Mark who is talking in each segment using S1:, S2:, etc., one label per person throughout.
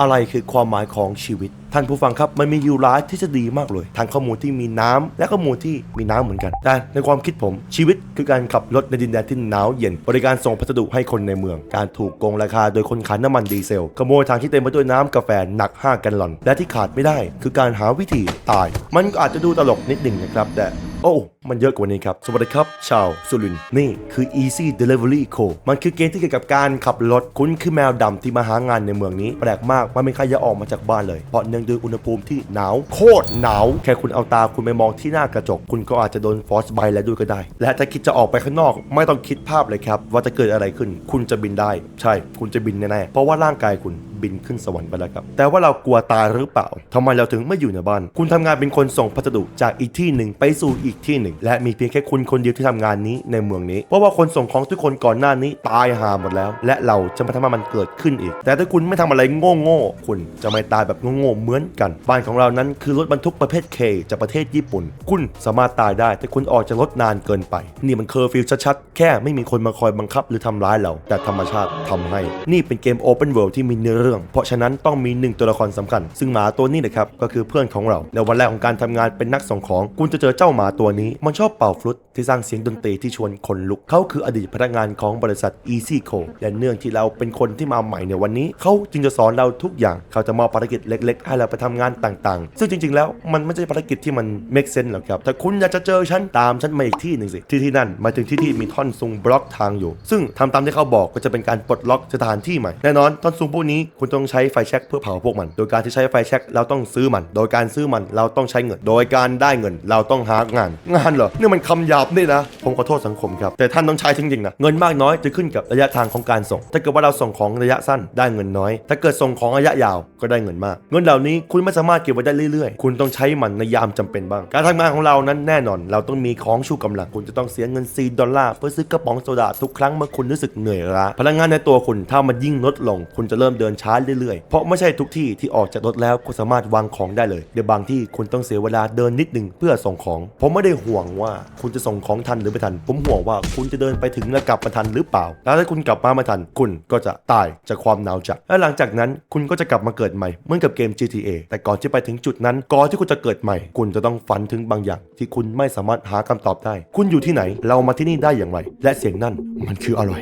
S1: อะไรคือความหมายของชีวิต ท่านผู้ฟังครับมันมีอยู่หลายทฤษฎีมากเลยทั้งข้อมูลที่มีน้ำและข้อมูลที่มีน้ำเหมือนกัน แต่ในความคิดผมชีวิตคือการขับรถในดินแดนที่หนาวเย็น บริการส่งพัสดุให้คนในเมือง การถูกโกงราคาโดยคนขายน้ำมันดีเซล ขโมยทางที่เต็มไปด้วยน้ำกาแฟหนัก 5 แกลลอน และที่ขาดไม่ได้ คือการหาวิธีตาย มันก็อาจจะดูตลกนิดหนึ่งนะครับแต่ อ้มันเยอะกว่านี้ครับ สวัสดีครับ ชาวสุรินนี่คือ Easy Delivery Co มันคือเกมที่เกี่ยวกับการขับรถ คุณคือแมวดำที่มาหางานในเมืองนี้ แปลกมากมันไม่ใครจะออกมาจากบ้านเลย เพราะเนื่องด้วยอุณหภูมิที่หนาวโคตรหนาว แค่คุณเอาตาคุณไปมองที่หน้ากระจก คุณก็อาจจะโดนฟอสไบแล้วด้วยก็ได้ และถ้าคิดจะออกไปข้างนอก ไม่ต้องคิดภาพเลยครับว่าจะเกิดอะไรขึ้น คุณจะบินได้ ใช่ คุณจะบินแน่ๆเพราะว่าร่างกายคุณบินขึ้นสวรรค์ไปแล้วครับ แต่ว่าเรากลัวตายหรือเปล่าทำไมเราถึงไม่อยู่ในบ้าน คุณทำงานเป็นคนส่งพัสดุจากอีกที่หนึ่งไปสู่อีกที่หนึ่ง และมีเพียงแค่คุณคนเดียวที่ทำงานนี้ในเมืองนี้ เพราะว่าคนส่งของทุกคนก่อนหน้านี้ตายหาหมดแล้ว และเราจะไม่ทำให้มันเกิดขึ้นอีก แต่ถ้าคุณไม่ทำอะไรโง่ๆคุณจะไม่ตายแบบโง่ๆเหมือนกัน บ้านของเรานั้นคือรถบรรทุกประเภทเคจากประเทศญี่ปุ่น คุณสามารถตายได้แต่คุณออกจากรถนานเกินไป นี่มันเคอร์ฟิวชัดๆแค่ไม่มีคนมาคอยบังคับหรือทำร้ายเรา แต่ธรรมชาติทำให้ นี่เป็นเกม Open World ที่มีเนื้อรื่อง เพราะฉะนั้นต้องมีหนึ่งตัวละครสำคัญ ซึ่งหมาตัวนี้นะครับก็คือเพื่อนของเราในวันแรกของการทำงานเป็นนักส่งของ คุณจะเจอเจ้าหมาตัวนี้ มันชอบเป่าฟลุตที่สร้างเสียงดนตรีที่ชวนคนลุกเขาคืออดีตพนักงานของบริษัท Easy Co และเนื่องที่เราเป็นคนที่มาใหม่ในวันนี้เขาจึงจะสอนเราทุกอย่างเขาจะมอบภารกิจเล็ก ๆ ให้เราไปทำงานต่างๆ ซึ่งจริง ๆ แล้วมันไม่ใช่ภารกิจที่มัน make sense หรอกครับถ้าคุณอยากจะเจอฉันตามฉันมาอีกที่หนึ่งสิที่ที่นั่นมาถึงที่ที่มีท่อนซุงบล็อกทางอยู่ ซึ่งทำตามที่เขาบอกก็จะเป็นการปลดล็อกสถานที่ใหม่แน่นอนท่อนซุงพวกนี้คุณต้องใช้ไฟแช็กเพื่อเผาพวกมัน โดยการที่ใช้ไฟแช็กเราต้องซื้อมัน โดยการซื้อมันเราต้องใช้เงิน โดยการได้เงินเราต้องหางาน งานเหรอนี่มันคำหยาบนี่นะ ผมขอโทษสังคมครับ แต่ท่านต้องใช้จริงๆนะ เงินมากน้อยจะขึ้นกับระยะทางของการส่ง ถ้าเกิดว่าเราส่งของระยะสั้นได้เงินน้อย ถ้าเกิดส่งของระยะยาวก็ได้เงินมาก เงินเหล่านี้คุณไม่สามารถเก็บไว้ได้เรื่อยๆ คุณต้องใช้มันในยามจำเป็นบ้าง การทำงานของเรานั้นแน่นอน เราต้องมีของชูกำลัง คุณจะต้องเสียเงิน 4 ดอลลาร์เพื่อซื้อกระป๋องโซดาทุกครั้งเมื่อคุณรู้สึกเหนื่อยล้า พลังงานในตัวคุณถ้ามันยิ่งลดลง คุณจะเริ่มเดินชาเรื่อยๆ เพราะไม่ใช่ทุกที่ที่ออกจากรถแล้วคุณสามารถวางของได้เลยในบางที่คุณต้องเสียเวลาเดินนิดนึงเพื่อส่งของ ผมไม่ได้ห่วงว่าคุณจะส่งของทันหรือไม่ทัน ผมห่วงว่าคุณจะเดินไปถึงและกลับมาทันหรือเปล่า แล้วถ้าคุณกลับมาไม่ทัน คุณก็จะตายจากความหนาวจัดและหลังจากนั้นคุณก็จะกลับมาเกิดใหม่เหมือนกับเกม GTA แต่ก่อนที่ไปถึงจุดนั้นก่อนที่คุณจะเกิดใหม่ คุณจะต้องฝันถึงบางอย่าง ที่คุณไม่สามารถหาคำตอบได้ คุณอยู่ที่ไหน เรามาที่นี่ได้อย่างไร และเสียงนั่นมันคืออะไร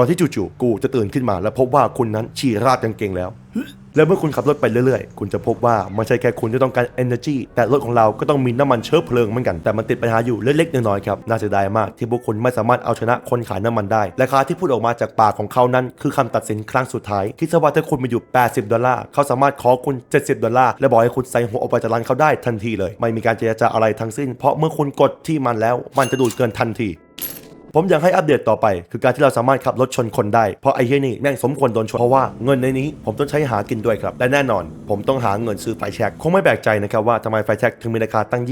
S1: ก่อนที่จู่ๆกูจะตื่นขึ้นมา แล้วพบว่าคุณนั้นฉี่ราดกางเกงแล้ว แล้วเมื่อคุณขับรถไปเรื่อยๆ คุณจะพบว่าไม่ใช่แค่คุณที่ต้องการ energy แต่รถของเราก็ต้องมีน้ำมันเชื้อเพลิงเหมือนกัน แต่มันติดปัญหาอยู่เล็กๆน้อยๆครับ น่าเสียดายมากที่พวกคุณไม่สามารถเอาชนะคนขายน้ำมันได้ราคาที่พูดออกมาจากปากของเขานั้น คือคำตัดสินครั้งสุดท้าย คิดซะว่าถ้าคุณมีอยู่ 80 ดอลลาร์ เขาสามารถขอคุณ 70 ดอลลาร์ และบอกให้คุณใส่หัวออกไปจากร้านเขาได้ทันทีเลย ไม่มีการเจรจาอะไรทั้งสิ้น เพราะเมื่อคุณกดที่มันแล้ว มันจะดูดเกินทันที ผมอยากให้อัปเดตต่อไป คือการที่เราสามารถขับรถชนคนได้ เพราะไอ้เหี้ยนี่แม่งสมควรโดนชน เพราะว่าเงินในนี้ผมต้องใช้หากินด้วยครับ และแน่นอน ผมต้องหาเงินซื้อไฟแช็กคงไม่แปลกใจนะครับว่าทำไมไฟแช็กถึงมีราคาตั้ง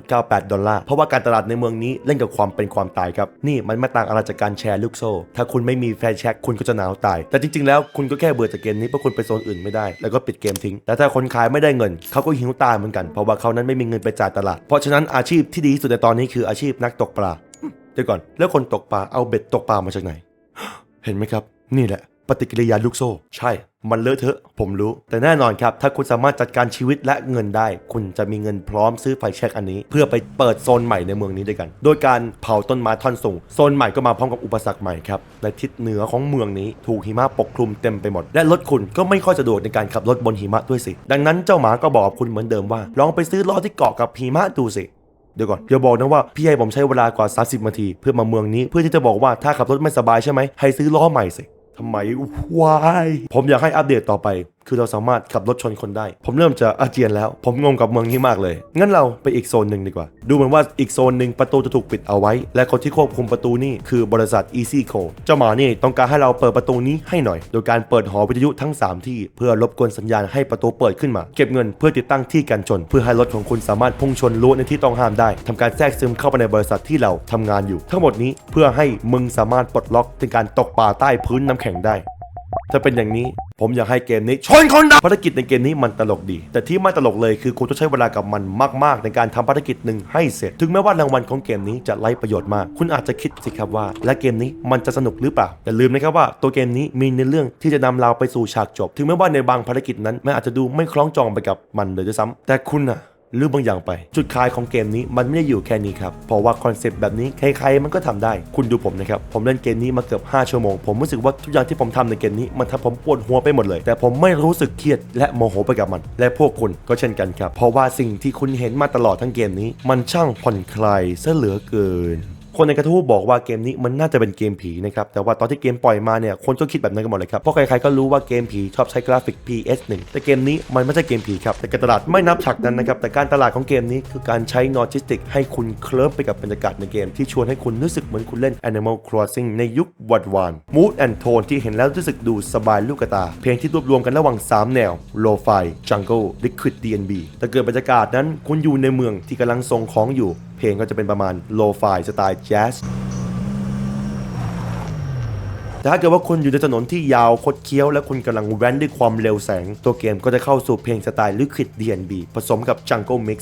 S1: 29.98 ดอลลาร์ เพราะว่าการตลาดในเมืองนี้เล่นกับความเป็นความตายครับ นี่มันไม่ต่างอะไรจากการแชร์ลูกโซ่ ถ้าคุณไม่มีไฟแช็กคุณก็จะหนาวตาย แต่จริงๆแล้วคุณก็แค่เบื่อจากเกมนี้เพราะคุณไปโซนอื่นไม่ได้ แล้วก็ปิดเกมทิ้ง แต่ถ้าคนขายไม่ได้เงินเขาก็หิวตายเหมือนกัน เพราะว่าเขานั้นไม่มีเงินไปจ่ายตลาด เพราะฉะนั้นอาชีพที่ดีที่สุดในตอนนี้คืออาชีพนักตกปลา เดี๋ยวก่อนแล้วคนตกปลาเอาเบ็ดตกปลามาจากไหน เห็นไหมครับ นี่แหละ ปฏิกิริยาลูกโซ่ ใช่ มันเลอะเทอะ ผมรู้ แต่แน่นอนครับ ถ้าคุณสามารถจัดการชีวิตและเงินได้ คุณจะมีเงินพร้อมซื้อไฟแช็กอันนี้ เพื่อไปเปิดโซนใหม่ในเมืองนี้ด้วยกัน โดยการเผาต้นไม้ท่อนสูงโซนใหม่ก็มาพร้อมกับอุปสรรคใหม่ครับในทิศเหนือของเมืองนี้ถูกหิมะปกคลุมเต็มไปหมด และรถคุณก็ไม่ค่อยสะดวกในการขับรถบนหิมะด้วยสิ ดังนั้นเจ้าหมาก็บอกคุณเหมือนเดิมว่า ลองไปซื้อล้อที่เกาะกับหิมะดูสิ เดี๋ยวก่อนอย่าบอกนะว่าพี่ให้ผมใช้เวลากว่า 30นาที เพื่อมาเมืองนี้เพื่อที่จะบอกว่าถ้าขับรถไม่สบายใช่ไหมให้ซื้อล้อใหม่สิทำไมวายผมอยากให้อัปเดตต่อไปคือเราสามารถขับรถชนคนได้ ผมเริ่มจะอาเจียนแล้ว ผมงงกับเมืองนี้มากเลย งั้นเราไปอีกโซนหนึ่งดีกว่า ดูเหมือนว่าอีกโซนหนึ่งประตูจะถูกปิดเอาไว้ และคนที่ควบคุมประตูนี่คือบริษัท Easy Co เจ้าหมานี่ต้องการให้เราเปิดประตูนี้ให้หน่อย โดยการเปิดหอวิทยุทั้ง 3 ที่ เพื่อรบกวนสัญญาณให้ประตูเปิดขึ้นมา เก็บเงินเพื่อติดตั้งที่กันชน เพื่อให้รถของคุณสามารถพุ่งชนรั้วในที่ต้องห้ามได้ทำการแทรกซึมเข้าไปในบริษัทที่เราทำงานอยู่ ทั้งหมดนี้เพื่อให้มึงสามารถปลดล็อกในการตกปลาใต้พื้นน้ำแข็งได้ ถ้าเป็นอย่างนี้ผมอยากให้เกมนี้ชนคนดับภารกิจในเกมนี้มันตลกดี แต่ที่ไม่ตลกเลยคือคุณต้องใช้เวลากับมันมากๆ ในการทำภารกิจหนึ่งให้เสร็จ ถึงแม้ว่ารางวัลของเกมนี้จะไร้ประโยชน์มาก คุณอาจจะคิดสิครับว่า และเกมนี้มันจะสนุกหรือเปล่าอย่าลืมนะครับว่าตัวเกมนี้มีในเรื่องที่จะนำเราไปสู่ฉากจบ ถึงแม้ว่าในบางภารกิจนั้นมันอาจจะดูไม่คล้องจองไปกับมันเลยด้วยซ้ำแต่คุณอะ ลืมบางอย่างไป จุดขายของเกมนี้มันไม่ได้อยู่แค่นี้ครับ เพราะว่าคอนเซปต์แบบนี้ใครๆมันก็ทำได้ คุณดูผมนะครับ ผมเล่นเกมนี้มาเกือบ 5 ชั่วโมง ผมรู้สึกว่าทุกอย่างที่ผมทำในเกมนี้มันทำผมปวดหัวไปหมดเลย แต่ผมไม่รู้สึกเครียดและโมโหไปกับมัน และพวกคุณก็เช่นกันครับ เพราะว่าสิ่งที่คุณเห็นมาตลอดทั้งเกมนี้ มันช่างผ่อนคลายซะเหลือเกิน คนในกระทู้บอกว่าเกมนี้มันน่าจะเป็นเกมผีนะครับแต่ว่าตอนที่เกมปล่อยมาเนี่ยคนก็คิดแบบนั้นกันหมดเลยครับเพราะใครๆก็รู้ว่าเกมผีชอบใช้กราฟิก PS1 แต่เกมนี้มันไม่ใช่เกมผีครับแต่การตลาดไม่นับฉากนั้นนะครับแต่การตลาดของเกมนี้คือการใช้นอจิสติกให้คุณเคลิ้มไปกับบรรยากาศในเกม ที่ชวนให้คุณรู้สึกเหมือนคุณเล่น Animal Crossing ในยุควัดวาน Mood and Tone ที่เห็นแล้วรู้สึกดูสบายลูกตา เพลงที่รวบรวมกันระหว่าง 3 แนว Lo-Fi Jungle Liquid D&B แต่เกิดบรรยากาศนั้นคุณอยู่ในเมืองที่กำลังส่งของอยู่ ลงก็จะเป็นประมาณโลฟายสไตล์แจ๊สแต่ถ้าเกิดว่าคุณอยู่ในถนนที่ยาวคดเคี้ยว และคุณกำลังแว้นด้วยความเร็วแสง ตัวเกมก็จะเข้าสู่เพลงสไตล์ลิควิด DNB ผสมกับ Jungle Mix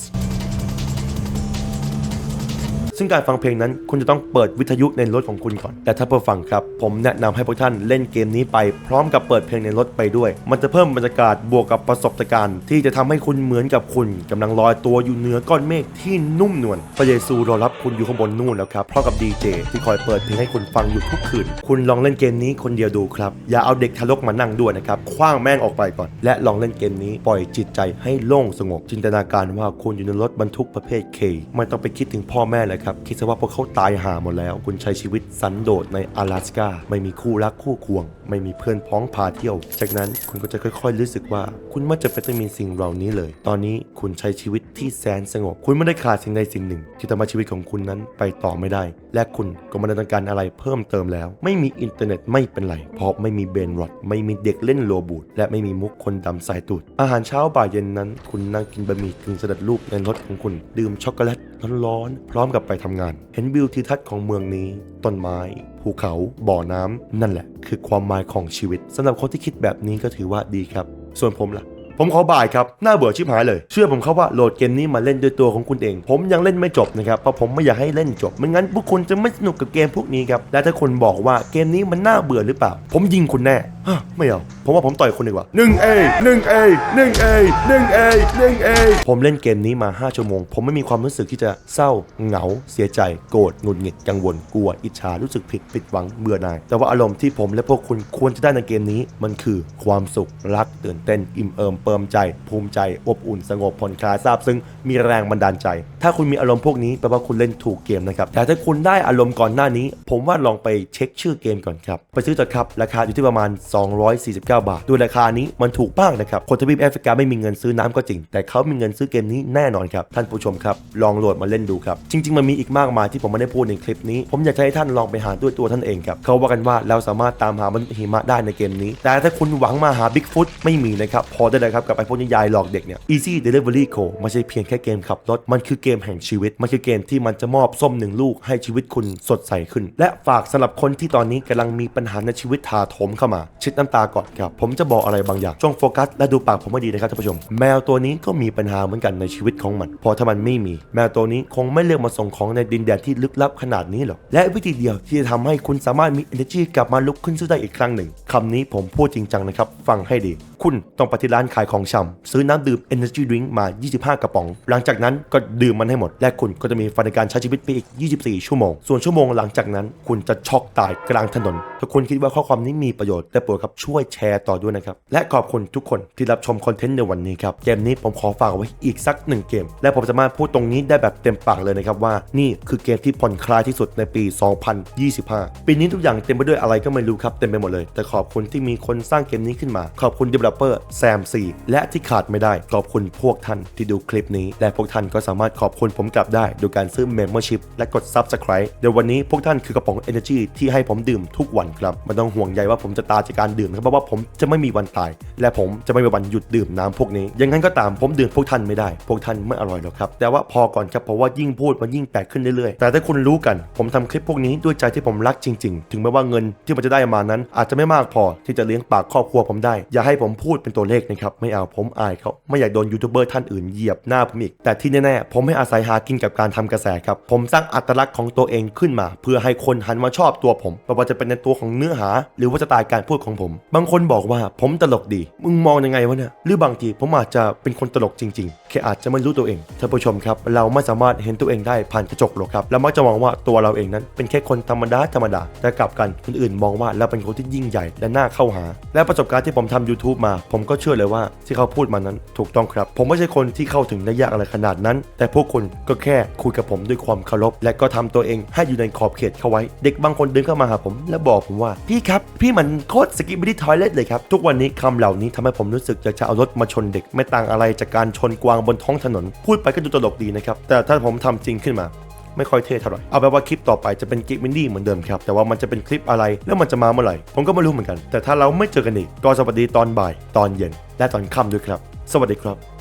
S1: ซึ่งการฟังเพลงนั้น คุณจะต้องเปิดวิทยุในรถของคุณก่อนแต่ถ้าเพื่อฟังครับ ผมแนะนำให้พวกท่านเล่นเกมนี้ไป พร้อมกับเปิดเพลงในรถไปด้วย มันจะเพิ่มบรรยากาศบวกกับประสบการณ์ ที่จะทำให้คุณเหมือนกับคุณกำลังลอยตัวอยู่เหนือก้อนเมฆที่นุ่มนวลพระเยซูรอรับคุณอยู่ข้างบนนู่นแล้วครับพร้อมกับดีเจที่คอยเปิดเพลงให้คุณฟังอยู่ทุกคืนคุณลองเล่นเกมนี้คนเดียวดูครับอย่าเอาเด็กทารกมานั่งด้วยนะครับคว้างแม่งออกไปก่อน และลองเล่นเกมนี้ปล่อยจิตใจให้โล่งสงบ จินตนาการว่าคุณอยู่ในรถบรรทุกประเภท K ไม่ต้องไปคิดถึงพ่อแม่เลยครับคิดซะว่าพวกเขาตายหาหมดแล้ว คุณใช้ชีวิตสันโดษใน阿拉สกาไม่มีคู่รักคู่ควง ไม่มีเพื่อนพ้องพาเที่ยว จากนั้นคุณก็จะค่อยๆ รู้สึกว่า คุณไม่จำเป็นต้องมีสิ่งเหล่านี้เลย ตอนนี้คุณใช้ชีวิตที่แสนสงบ คุณไม่ได้ขาดสิ่งใดสิ่งหนึ่ง ที่ทำให้ชีวิตของคุณนั้นไปต่อไม่ได้ และคุณก็ไม่ได้ต้องการอะไรเพิ่มเติมแล้ว ไม่มีอินเทอร์เน็ตไม่เป็นไร เพราะไม่มีเบนรอดไม่มีเด็กเล่นโลบูดและไม่มีมุกคนดำสายตูดอาหารเช้าบ่ายเย็นนั้น คุณนั่งกินบะหมี่กึ่งสำเร็จรูปในรถของคุณ ดื่มช็อกโกแลต ร้อนๆพร้อมกับไปทำงาน เห็นวิวทิวทัศน์ของเมืองนี้ ต้นไม้ ภูเขา บ่อน้ำนั่นแหละ คือความหมายของชีวิตสำหรับคนที่คิดแบบนี้ก็ถือว่าดีครับ ส่วนผมล่ะผมขอบ่ายครับ น่าเบื่อชิบหายเลย เชื่อผมครับว่าโหลดเกมนี้มาเล่นด้วยตัวของคุณเอง ผมยังเล่นไม่จบนะครับ เพราะผมไม่อยากให้เล่นจบ ไม่งั้นพวกคุณจะไม่สนุกกับเกมพวกนี้ครับ และถ้าคุณบอกว่าเกมนี้มันน่าเบื่อหรือเปล่า ผมยิงคุณแน่ฮะไม่เอาผมว่าผมต่อยคุณดีกว่า1 A 1 A 1 A 1 A 1 A ผมเล่นเกมนี้มา 5 ชั่วโมง ผมไม่มีความรู้สึกที่จะเศร้า เหงา เสียใจ โกรธหงุดหงิดกังวลกลัว อิจฉารู้สึกผิดผิดหวังเบื่อหน่าย แต่ว่าอารมณ์ที่ผมและพวกคุณควรจะได้ในเกมนี้ มันคือความสุขรักตื่นเต้น อิ่มเอิมเปิมใจ ภูมิใจ อบอุ่นสงบผ่อนคลายซาบซึ้งมีแรงบันดาลใจ ถ้าคุณมีอารมณ์พวกนี้แปลว่าคุณเล่นถูกเกมนะครับแต่ถ้าคุณได้อารมณ์ก่อนหน้านี้ ผมว่าลองไปเช็คชื่อเกมก่อนครับไปซื้อจัดครับราคาอยู่ที่ประมาณ249 บาท ด้วยราคานี้มันถูกมากนะครับ คนทวีปแอฟริกาไม่มีเงินซื้อน้ำก็จริง แต่เขามีเงินซื้อเกมนี้แน่นอนครับ ท่านผู้ชมครับ ลองโหลดมาเล่นดูครับ จริง ๆ มันมีอีกมากมายที่ผมไม่ได้พูดในคลิปนี้ ผมอยากจะให้ท่านลองไปหาด้วยตัวท่านเองครับเขาว่ากันว่าเราสามารถตามหามนุษย์หิมะได้ในเกมนี้ แต่ถ้าคุณหวังมาหาบิ๊กฟุตไม่มีนะครับพอได้เลยครับกับไอพวกนิยายหลอกเด็กเนี่ย Easy Delivery Co ไม่ใช่เพียงแค่เกมขับรถมันคือเกมแห่งชีวิตมันคือเกมที่มันจะมอบส้มหนึ่งลูกให้ชีวิตคุณสดใสขึ้น และฝากสำหรับคนที่ตอนนี้กำลังมีปัญหาในชีวิตถาโถมเข้ามาช็ดน้ำตาก่อนครับ ผมจะบอกอะไรบางอย่างจงโฟกัสและดูปากผมให้ดีนะครับท่านผู้ชม แมวตัวนี้ก็มีปัญหาเหมือนกันในชีวิตของมันเพอถ้ามันไม่มี แมวตัวนี้คงไม่เลือกมาส่งของในดินแดนที่ลึกลับขนาดนี้หรอก และวิธีเดียวที่จะทำให้คุณสามารถมี energy กลับมาลุกขึ้นสู้ได้อีกครั้งหนึ่งคำนี้ผมพูดจริงจังนะครับ ฟังให้ดี คุณต้องไปที่ร้านขายของชำซื้อน้ำดื่ม energy drink มา 25 กระป๋อง หลังจากนั้นก็ดื่มมันให้หมด และคุณก็จะมีฟันในการใช้ชีวิตไปอีก 24 ชั่วโมง ส่วนชั่วโมงหลังจากนั้น คุณจะช็อกตายกลางถนนถ้าคุณคิดว่าข้อความนี้มีประโยชน์แต่ปดครับช่วยแชร์ต่อด้วยนะครับ และขอบคุณทุกคนที่รับชมคอนเทนต์ในวันนี้ครับเกมนี้ผมขอฝากไว้อีกสักหนึ่งเกม และผมสามารถพูดตรงนี้ได้แบบเต็มปากเลยนะครับว่านี่คือเกมที่ผ่อนคลายที่สุดในปี 2025 ปีนี้ทุกอย่างเต็มไปด้วยอะไรก็ไม่รู้ครับเต็มไปหมดเลย แต่ขอบคุณที่มีคนสร้างเกมนี้ขึ้นมา ขอบคุณ developer ปเปอร์แซมซีและที่ขาดไม่ได้ขอบคุณพวกท่านที่ดูคลิปนี้ และพวกท่านก็สามารถขอบคุณผมกลับได้โดยการซื้อ Membership และกด Subscribe เดี๋ยววันนี้พวกท่านคือกระป๋อง Energy ที่ให้ผมดื่มทุกวันครับไมันต้องห่วงใยว่าผมจะตาจากการดื่มนะครับเพราะว่าผมจะไม่มีวันตาย และผมจะไม่มีวันหยุดดื่มน้ำพวกนี้ ยังไงก็ตามผมดื่มพวกท่านไม่ได้ พวกท่านไม่อร่อยหรอกครับ แต่ว่าพอก่อนครับเพราะว่ายิ่งพูดมันยิ่งแปลกขึ้นเรื่อยๆ แต่ถ้าคุณรู้กัน ผมทำคลิปพวกนี้ด้วยใจที่ผมรักจริง ๆ ถึงแม้ว่าเงินที่มันจะได้มานั้น อาจจะไม่มากพอที่จะเลี้ยงปากครอบครัวผมได้ อย่าให้ผมพูดเป็นตัวเลขนะครับไม่เอาผมอายเขาไม่อยากโดนยูทูบเบอร์ท่านอื่นเหยียบหน้าผมอีกแต่ที่แน่ๆผมไม่อาศัยหากินกับการทำกระแสครับผมสร้างอัตลักษณ์ของตัวเองขึ้นมา เพื่อให้คนหันมาชอบตัวผมไม่ว่าจะเป็นในตัวของเนื้อหา หรือว่าสไตล์การพูดของผม บางคนบอกว่าผมตลกดี มึงมองยังไงวะเนี่ย หรือบางทีผมอาจจะเป็นคนตลกจริงๆ แค่อาจจะไม่รู้ตัวเอง ท่านผู้ชมครับ เราไม่สามารถเห็นตัวเองได้ผ่านกระจกหรอกครับ เรามักจะมองว่าตัวเราเองนั้น เป็นแค่คนธรรมดาธรรมดา แต่กลับกันคนอื่นมองว่าเราเป็นคนที่ยิ่งใหญ่และน่าเข้าหา และประสบการณ์ที่ผมทำ YouTube มา ผมก็เชื่อเลยว่าที่เขาพูดมานั้น ถูกต้องครับ ผมไม่ใช่คนที่เข้าถึงได้ยากอะไรขนาดนั้น แต่พวกคุณก็แค่คุยกับผมด้วยความเคารพ และก็ทำตัวเองให้อยู่ในขอบเขตเข้าไว้ เด็กบางคนเดินเข้ามาหาผม และบอกผมว่าพี่ครับ พี่มันโคตรสกิปบิดี้ทอยเลทเลยครับ ทุกวันนี้คำเหล่านี้ทำให้ผมรู้สึกอยากจะเอารถมาชนเด็ก ไม่ต่างอะไรจากการชนกวางบนท้องถนน พูดไปก็ดูตลกดีนะครับ แต่ถ้าผมทำจริงขึ้นมาไม่ค่อยเท่เท่าไหร่ เอาแปลว่าคลิปต่อไปจะเป็นกิฟวินดี้เหมือนเดิมครับ แต่ว่ามันจะเป็นคลิปอะไร แล้วมันจะมาเมื่อไหร่ ผมก็ไม่รู้เหมือนกัน แต่ถ้าเราไม่เจอกันอีก ก็สวัสดีตอนบ่าย ตอนเย็น และตอนค่ำด้วยครับ สวัสดีครับ